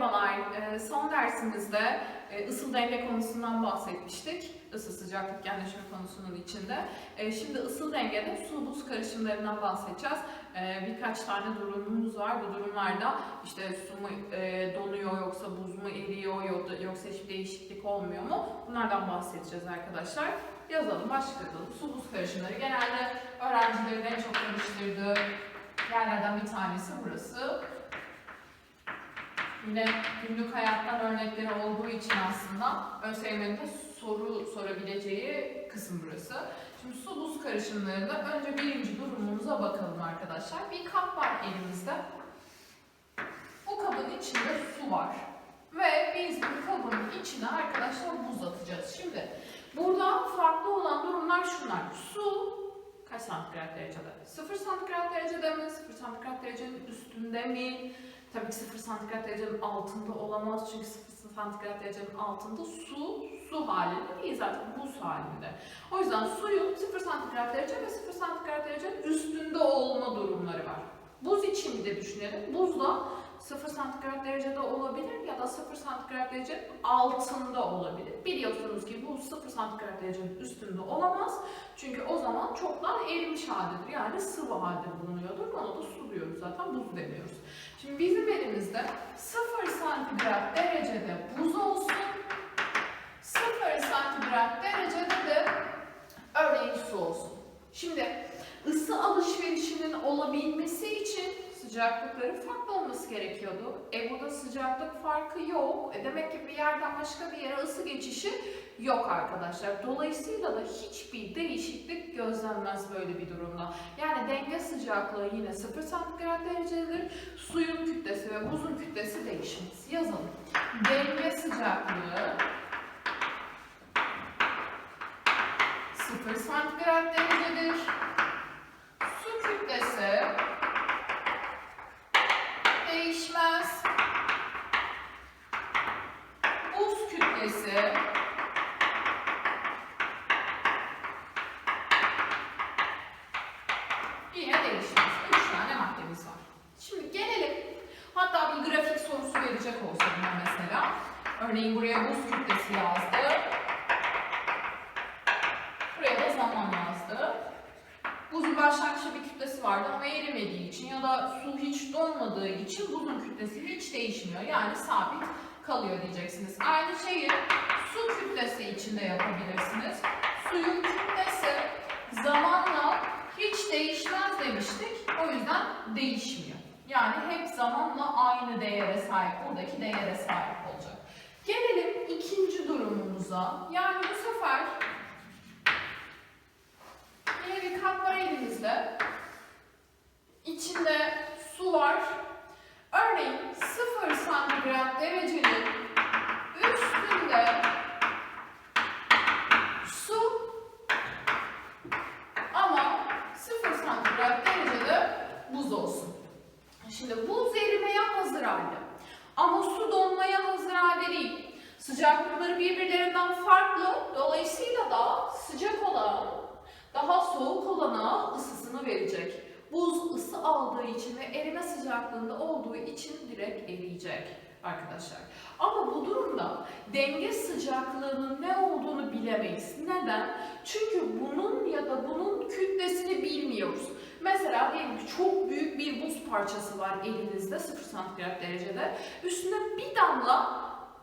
Merhabalar. Ee, Son dersimizde e, ısıl denge konusundan bahsetmiştik. Isı sıcaklık genleşme konusunun içinde. E, Şimdi ısıl dengede su buz karışımlarından bahsedeceğiz. E, Birkaç tane durumumuz var. Bu durumlarda işte su mu e, donuyor yoksa buz mu eriyor yo- yoksa hiçbir değişiklik olmuyor mu? Bunlardan bahsedeceğiz arkadaşlar. Yazalım, başlayalım. Su buz karışımları genelde öğrencilerin en çok karıştırdığı yerlerden bir tanesi burası. Yine günlük hayattan örnekleri olduğu için aslında ÖSYM'nin de soru sorabileceği kısım burası. Şimdi su buz karışımlarında önce birinci durumumuza bakalım arkadaşlar. Bir kap var elimizde. Bu kabın içinde su var. Ve biz bu kabın içine arkadaşlar buz atacağız. Şimdi burada farklı olan durumlar şunlar. Su kaç santigrat derecede? 0 santigrat derecede mi? 0 santigrat derecenin üstünde mi? Tabii ki 0 santigrat derecenin altında olamaz çünkü 0 santigrat derecenin altında su, su halinde değil zaten buz halinde. O yüzden suyun 0 santigrat derece ve 0 santigrat derecenin üstünde olma durumları var. Buz için bir de düşünelim. Buz da 0 santigrat derecede olabilir ya da 0 santigrat derecenin altında olabilir. Biliyorsunuz ki buz 0 santigrat derecenin üstünde olamaz. Çünkü o zaman çoktan erimiş haldedir. Yani sıvı halde bulunuyordur. Ona da su diyoruz zaten, buz demiyoruz. Şimdi bizim elimizde 0 santigrat derecede buz olsun. 0 santigrat derecede de örneğin su olsun. Şimdi ısı alışverişinin olabilmesi için sıcaklıkların farklı olması gerekiyordu. E burada sıcaklık farkı yok. E demek ki bir yerden başka bir yere ısı geçişi yok arkadaşlar. Dolayısıyla da hiçbir değişiklik gözlenmez böyle bir durumda. Yani denge sıcaklığı yine 0 santigrat derecedir. Suyun kütlesi ve buzun kütlesi değişmez. Yazalım. Denge sıcaklığı 0 santigrat derecedir. Su kütlesi değişmez. Buz kütlesi yine değişmez. Üç tane maddemiz var. Şimdi gelelim. Hatta bir grafik sorusu verecek olsa buna mesela. Örneğin buraya buz kütlesi yazdı. Buraya da zaman yazdı. Buzun başlangıçta bir kütlesi vardı ama erimediği için ya da su hiç donmadığı için buzun kütlesi hiç değişmiyor. Yani sabit kalıyor diyeceksiniz. Aynı şeyi su kütlesi içinde yapabilirsiniz. Suyun kütlesi zamanla hiç değişmez demiştik. O yüzden değişmiyor. Yani hep zamanla aynı değere sahip, buradaki değere sahip olacak. Gelelim ikinci durumumuza. Yani bu sefer Yine bir kap var elimizde. İçinde su var. Örneğin 0 santigrat derecenin üstünde su ama 0 santigrat derecede buz olsun. Şimdi buz erimeye hazır halde. Ama su donmaya hazır halde değil. Sıcaklıkları birbirlerinden farklı. Dolayısıyla da sıcak olan daha soğuk olana ısısını verecek. Buz ısı aldığı için ve erime sıcaklığında olduğu için direkt eriyecek arkadaşlar. Ama bu durumda denge sıcaklığının ne olduğunu bilemeyiz. Neden? Çünkü bunun ya da bunun kütlesini bilmiyoruz. Mesela çok büyük bir buz parçası var elinizde 0 santigrat derecede. Üstüne bir damla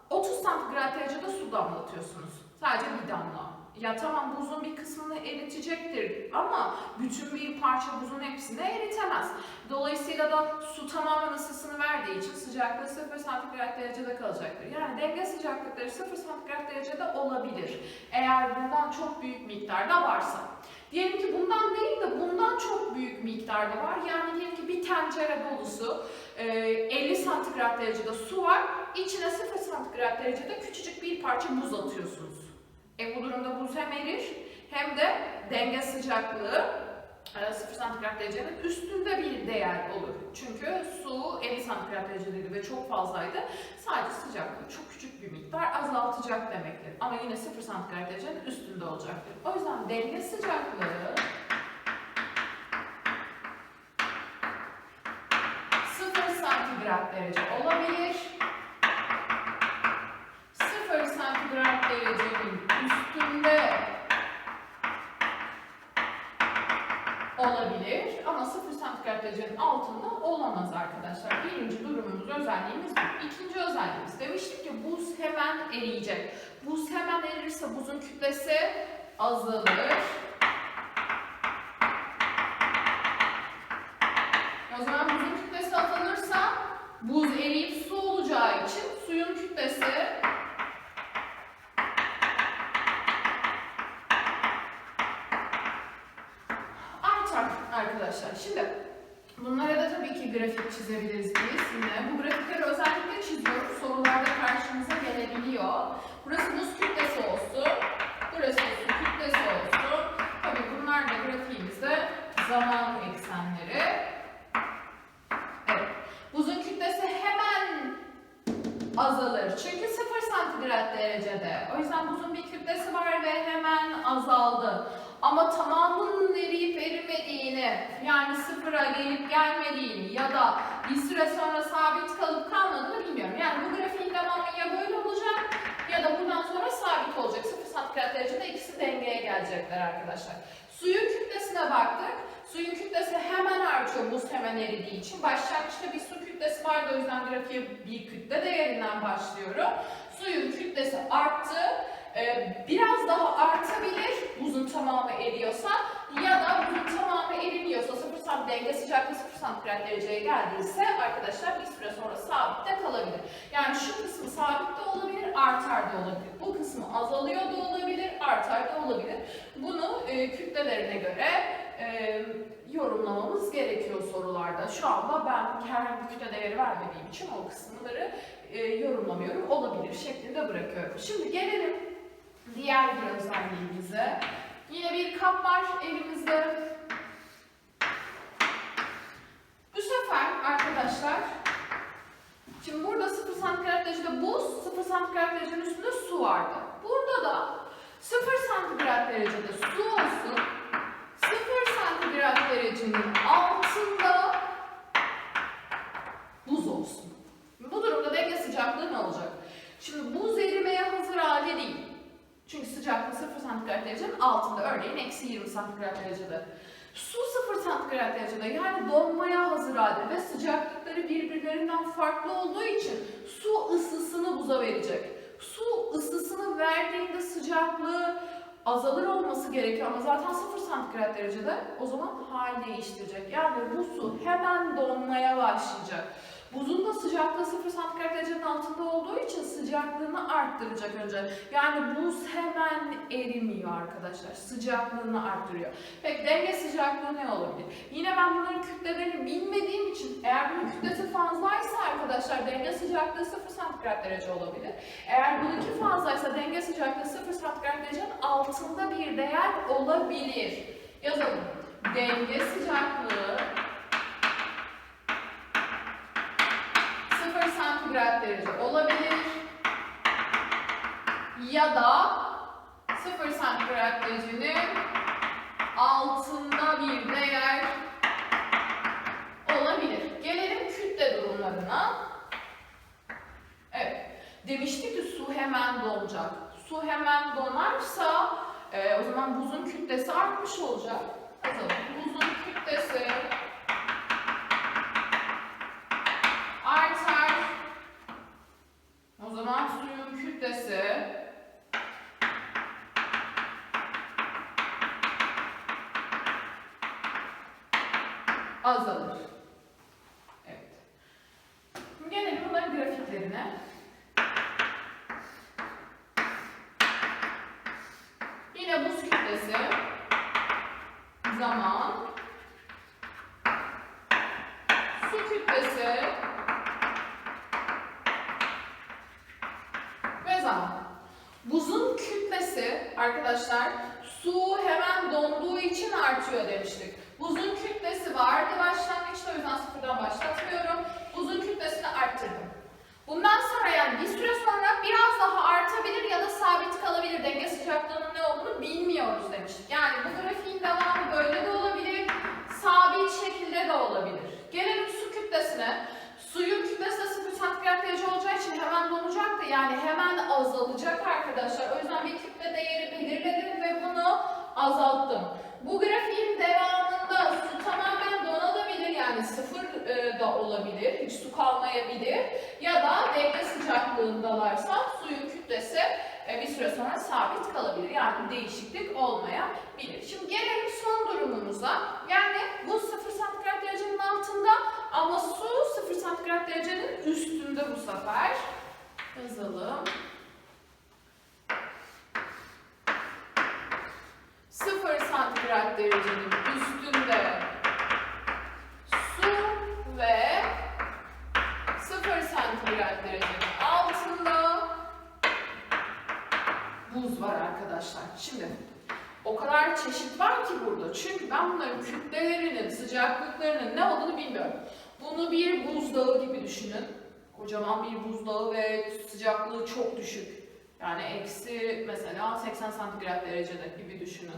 30 santigrat derecede su damlatıyorsunuz. Sadece bir damla. Ya tamam buzun bir kısmını eritecektir ama bütün bir parça hepsini eritemez. Dolayısıyla da su tamamen ısısını verdiği için sıcaklığı 0 santigrat derecede kalacaktır. Yani denge sıcaklıkları 0 santigrat derecede olabilir. Eğer bundan çok büyük miktarda varsa. Diyelim ki bundan değil de bundan çok büyük miktarda var. Yani diyelim ki bir tencere dolusu e, 50 santigrat derecede su var. İçine 0 santigrat derecede küçücük bir parça buz atıyorsunuz. E bu durumda buz hem erir hem de denge sıcaklığı e, 0 santigrat derecenin üstünde bir değer olur. Çünkü su 50 santigrat derecedeydi ve çok fazlaydı. Sadece sıcaklığı çok küçük bir miktar azaltacak demektir. Ama yine 0 santigrat derecenin üstünde olacaktır. O yüzden denge sıcaklığı 0 santigrat derece olabilir olabilir ama 0 santigrat derecenin altında olamaz arkadaşlar. Birinci durumumuz, özelliğimiz bu. İkinci özelliğimiz demiştik ki buz hemen eriyecek. Buz hemen erirse buzun kütlesi azalır. Arkadaşlar. Şimdi bunlara da tabii ki grafik çizebiliriz biz yine. Bu grafikleri özellikle çiziyorum. Sorularda karşımıza gelebiliyor. Burası buz kütlesi olsun. Burası su kütlesi olsun. Tabii bunlar da grafiğimizde zaman eksenleri. Evet. Buzun kütlesi hemen azalır. Çünkü 0 santigrat derecede. O yüzden buzun bir kütlesi var ve hemen azaldı. Ama tamamının eriyip erimediğini, yani sıfıra gelip gelmediğini ya da bir süre sonra sabit kalıp kalmadığını bilmiyorum. Yani bu grafiğin devamı ya böyle olacak ya da bundan sonra sabit olacak. 0 santigrat derecede ikisi dengeye gelecekler arkadaşlar. Suyun kütlesine baktık. Suyun kütlesi hemen artıyor buz hemen eridiği için. Başlangıçta bir su kütlesi vardı o yüzden grafiğe bir kütle değerinden başlıyorum. Suyun kütlesi arttı. Ee, biraz daha artabilir buzun tamamı eriyorsa ya da buzun tamamı erimiyorsa 0 sant denge sıcaklığı 0 santigrat dereceye geldiyse arkadaşlar bir süre sonra sabitte kalabilir. Yani şu kısmı sabit de olabilir, artar da olabilir. Bu kısmı azalıyor da olabilir, artar da olabilir. Bunu e, kütlelerine göre e, yorumlamamız gerekiyor sorularda. Şu anda ben herhangi bir kütle değeri vermediğim için o kısımları e, yorumlamıyorum. Olabilir şeklinde bırakıyorum. Şimdi gelelim diğer bir özelliğimize. Yine bir kap var elimizde. Bu sefer arkadaşlar Şimdi burada 0 santigrat derecede buz, 0 santigrat derecenin üstünde su vardı. Burada da 0 santigrat derecede su olsun, 0 santigrat derecenin altında buz olsun. Bu durumda denge sıcaklığı ne olacak? Şimdi buz erimeye hazır halde değil. Çünkü sıcaklığı 0 santigrat derecenin altında. Örneğin eksi 20 santigrat derecede. Su 0 santigrat derecede yani donmaya hazır halde ve sıcaklıkları birbirlerinden farklı olduğu için su ısısını buza verecek. Su ısısını verdiğinde sıcaklığı azalır olması gerekiyor ama zaten 0 santigrat derecede o zaman hal değiştirecek. Yani bu su hemen donmaya başlayacak. Buzun da sıcaklığı 0 santigrat derecenin altında olduğu için sıcaklığını arttıracak önce. Yani buz hemen erimiyor arkadaşlar. Sıcaklığını arttırıyor. Peki denge sıcaklığı ne olabilir? Yine ben bunların kütlelerini bilmediğim için eğer bunun kütlesi fazlaysa arkadaşlar denge sıcaklığı 0 santigrat derece olabilir. Eğer bununki fazlaysa denge sıcaklığı 0 santigrat derecenin altında bir değer olabilir. Yazalım. Denge sıcaklığı 0 santigrat derece olabilir. Ya da 0 santigrat derecenin altında bir değer olabilir. Gelelim kütle durumlarına. Evet. Demiştik ki su hemen donacak. Su hemen donarsa e, o zaman buzun kütlesi artmış olacak. Yazalım. Buzun kütlesi bölümünü azalacak arkadaşlar. O yüzden bir kütle değeri belirledim ve bunu azalttım. Bu grafiğin devamında e, da olabilir, hiç su kalmayabilir. Ya da denge sıcaklığındalarsa suyun kütlesi e, bir süre sonra sabit kalabilir. Yani değişiklik olmayabilir. Şimdi gelelim son durumumuza. Yani bu 0 santigrat derecenin altında ama su 0 santigrat derecenin üstünde bu sefer. Yazalım. 0 santigrat derecenin üstünde su ve 0 santigrat derecenin altında buz var arkadaşlar. Şimdi o kadar çeşit var ki burada. Çünkü ben bunların kütlelerinin, sıcaklıklarının ne olduğunu bilmiyorum. Bunu bir buzdağı gibi düşünün. Kocaman bir buzdağı ve sıcaklığı çok düşük. Yani eksi mesela 80 santigrat derecede gibi düşünün.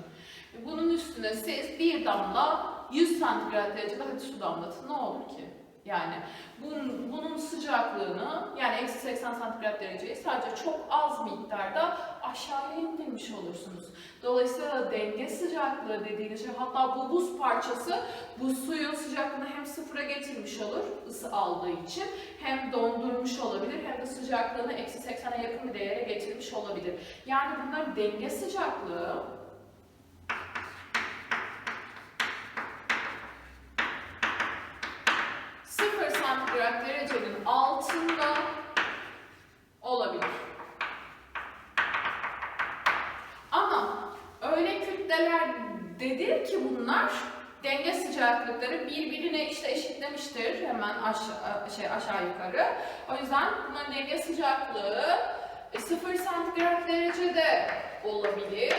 Bunun üstüne siz bir damla 100 santigrat derecede hadi su damlatın ne olur ki? Yani bunun, bunun sıcaklığını yani eksi 80 santigrat dereceyi sadece çok az miktarda aşağıya indirmiş olursunuz. Dolayısıyla denge sıcaklığı dediğiniz şey hatta bu buz parçası bu suyun sıcaklığını hem sıfıra getirmiş olur ısı aldığı için hem dondurmuş olabilir hem de sıcaklığını eksi 80'e yakın bir değere getirmiş olabilir. Yani bunlar denge sıcaklığı santigrat derecenin altında olabilir. Ama öyle kütleler dedir ki bunlar denge sıcaklıkları birbirine işte eşitlemiştir hemen aşağı, şey aşağı yukarı. O yüzden bunların denge sıcaklığı e, 0 santigrat derecede olabilir.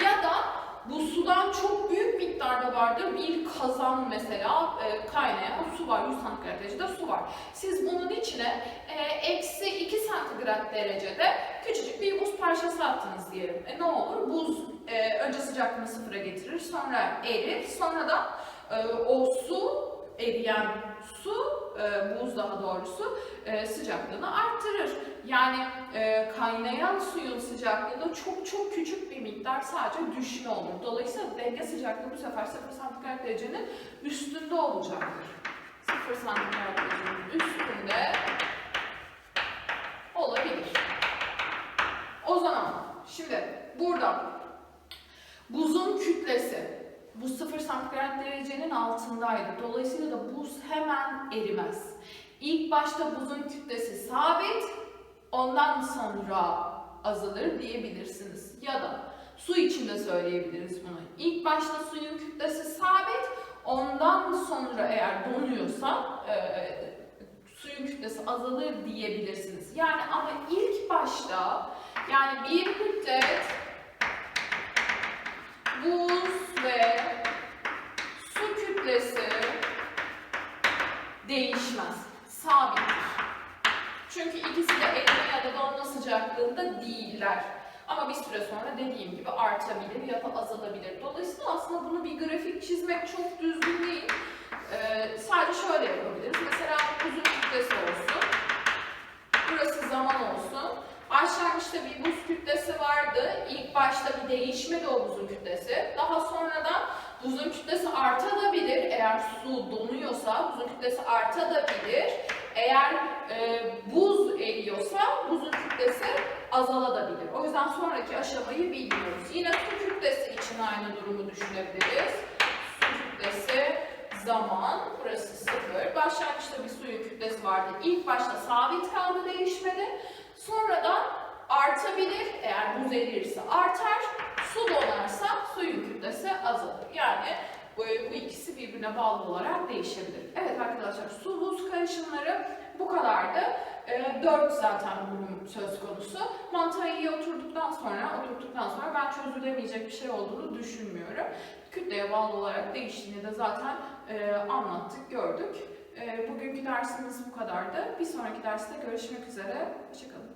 Ya da bu sudan çok büyük miktarda vardır. Bir kazan mesela e, kaynayan su var. 100 santigrat derecede su var. Siz bunun içine e, eksi 2 santigrat derecede küçücük bir buz parçası attınız diyelim. E, ne olur? Buz e, önce sıcaklığını sıfıra getirir, sonra erir. Sonra da e, o su, eriyen su, e, buz daha doğrusu e, sıcaklığını arttırır. Yani e, kaynayan suyun sıcaklığında çok çok küçük bir miktar sadece düşme olur. Dolayısıyla denge sıcaklığı bu sefer 0 santigrat derecenin üstünde olacaktır. 0 santigrat derecenin üstünde olabilir. O zaman şimdi burada buzun kütlesi bu 0 santigrat derecenin altındaydı. Dolayısıyla da hemen erimez. İlk başta buzun kütlesi sabit, ondan sonra azalır diyebilirsiniz. Ya da su için de söyleyebiliriz bunu. İlk başta suyun kütlesi sabit, ondan sonra eğer donuyorsa e, suyun kütlesi azalır diyebilirsiniz. Yani ama ilk başta yani bir müddet buz ve su kütlesi değişmez. Sabittir. Çünkü ikisi de erime ya da donma sıcaklığında değiller. Ama bir süre sonra dediğim gibi artabilir ya da azalabilir. Dolayısıyla aslında bunu bir grafik çizmek çok düzgün değil. Ee, sadece şöyle yapabiliriz. Mesela buzun kütlesi olsun. Burası zaman olsun. Başlangıçta bir buz kütlesi vardı. İlk başta bir değişmedi o buzun kütlesi. Daha sonradan buzun kütlesi artabilir. Eğer su donuyorsa buzun kütlesi artabilir. Eğer e, buz eriyorsa buzun kütlesi azalabilir. O yüzden sonraki aşamayı bilmiyoruz. Yine su kütlesi için aynı durumu düşünebiliriz. Su kütlesi zaman, burası sıfır. Başlangıçta bir suyun kütlesi vardı. İlk başta sabit kaldı, değişmedi. Sonradan artabilir. Eğer buz erirse artar. Su donarsa suyun kütlesi azalır. Yani bu, bu ikisi birbirine bağlı olarak değişebilir. Evet arkadaşlar su buz karışımları bu kadardı. E, 4 zaten durum söz konusu. Mantığa iyi oturduktan sonra, oturttuktan sonra ben çözülemeyecek bir şey olduğunu düşünmüyorum. Kütleye bağlı olarak değiştiğini de zaten e, anlattık, gördük. E, bugünkü dersimiz bu kadardı. Bir sonraki derste görüşmek üzere. Hoşçakalın.